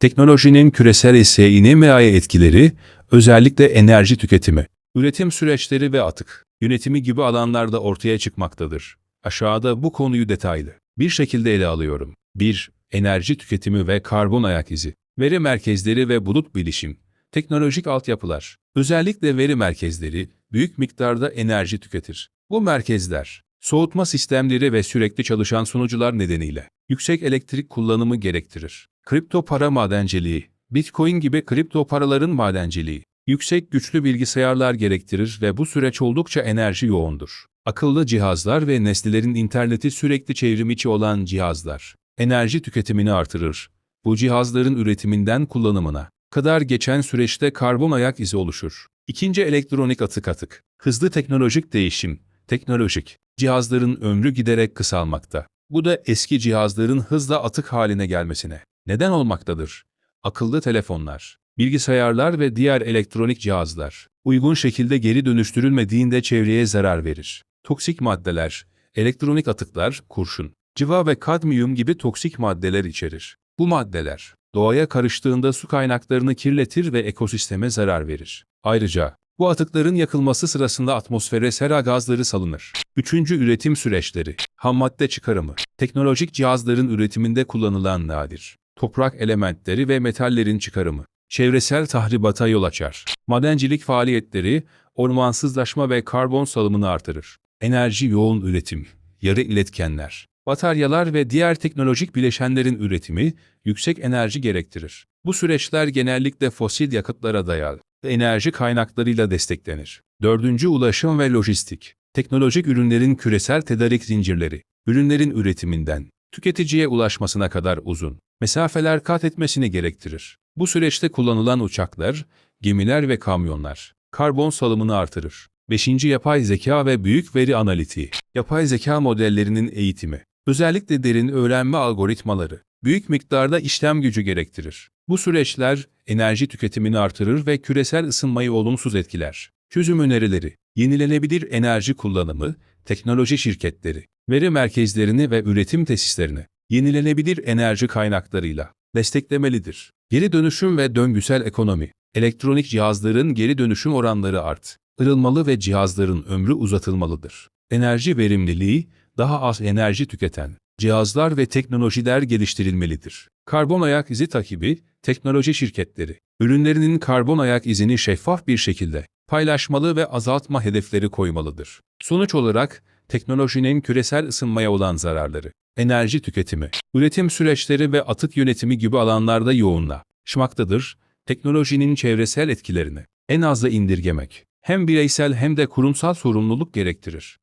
Teknolojinin küresel SİNMA'ya etkileri, özellikle enerji tüketimi, üretim süreçleri ve atık, yönetimi gibi alanlarda ortaya çıkmaktadır. Aşağıda bu konuyu detaylı bir şekilde ele alıyorum. 1. Enerji tüketimi ve karbon ayak izi. Veri merkezleri ve bulut bilişim. Teknolojik altyapılar. Özellikle veri merkezleri büyük miktarda enerji tüketir. Bu merkezler, soğutma sistemleri ve sürekli çalışan sunucular nedeniyle yüksek elektrik kullanımı gerektirir. Kripto para madenciliği, Bitcoin gibi kripto paraların madenciliği, yüksek güçlü bilgisayarlar gerektirir ve bu süreç oldukça enerji yoğundur. Akıllı cihazlar ve nesnelerin interneti sürekli çevrim içi olan cihazlar, enerji tüketimini artırır. Bu cihazların üretiminden kullanımına kadar geçen süreçte karbon ayak izi oluşur. İkinci elektronik atık atık. Hızlı teknolojik değişim, teknolojik cihazların ömrü giderek kısalmakta. Bu da eski cihazların hızla atık haline gelmesine neden olmaktadır. Akıllı telefonlar, bilgisayarlar ve diğer elektronik cihazlar uygun şekilde geri dönüştürülmediğinde çevreye zarar verir. Toksik maddeler, elektronik atıklar, kurşun, civa ve kadmiyum gibi toksik maddeler içerir. Bu maddeler doğaya karıştığında su kaynaklarını kirletir ve ekosisteme zarar verir. Ayrıca bu atıkların yakılması sırasında atmosfere sera gazları salınır. Üçüncü üretim süreçleri, ham madde çıkarımı, teknolojik cihazların üretiminde kullanılan nadir, toprak elementleri ve metallerin çıkarımı, çevresel tahribata yol açar. Madencilik faaliyetleri, ormansızlaşma ve karbon salımını artırır. Enerji yoğun üretim, yarı iletkenler, bataryalar ve diğer teknolojik bileşenlerin üretimi yüksek enerji gerektirir. Bu süreçler genellikle fosil yakıtlara dayalı ve enerji kaynaklarıyla desteklenir. Dördüncü ulaşım ve lojistik. Teknolojik ürünlerin küresel tedarik zincirleri, ürünlerin üretiminden tüketiciye ulaşmasına kadar uzun mesafeler kat etmesini gerektirir. Bu süreçte kullanılan uçaklar, gemiler ve kamyonlar karbon salımını artırır. 5. Yapay zeka ve büyük veri analitiği. Yapay zeka modellerinin eğitimi, özellikle derin öğrenme algoritmaları, büyük miktarda işlem gücü gerektirir. Bu süreçler enerji tüketimini artırır ve küresel ısınmayı olumsuz etkiler. Çözüm önerileri, yenilenebilir enerji kullanımı, teknoloji şirketleri, veri merkezlerini ve üretim tesislerini yenilenebilir enerji kaynaklarıyla desteklemelidir. Geri dönüşüm ve döngüsel ekonomi, elektronik cihazların geri dönüşüm oranları art, ırılmalı ve cihazların ömrü uzatılmalıdır. Enerji verimliliği, daha az enerji tüketen cihazlar ve teknolojiler geliştirilmelidir. Karbon ayak izi takibi, teknoloji şirketleri, ürünlerinin karbon ayak izini şeffaf bir şekilde paylaşmalı ve azaltma hedefleri koymalıdır. Sonuç olarak, teknolojinin küresel ısınmaya olan zararları, enerji tüketimi, üretim süreçleri ve atık yönetimi gibi alanlarda yoğunlaşmaktadır. Teknolojinin çevresel etkilerini en aza indirgemek, hem bireysel hem de kurumsal sorumluluk gerektirir.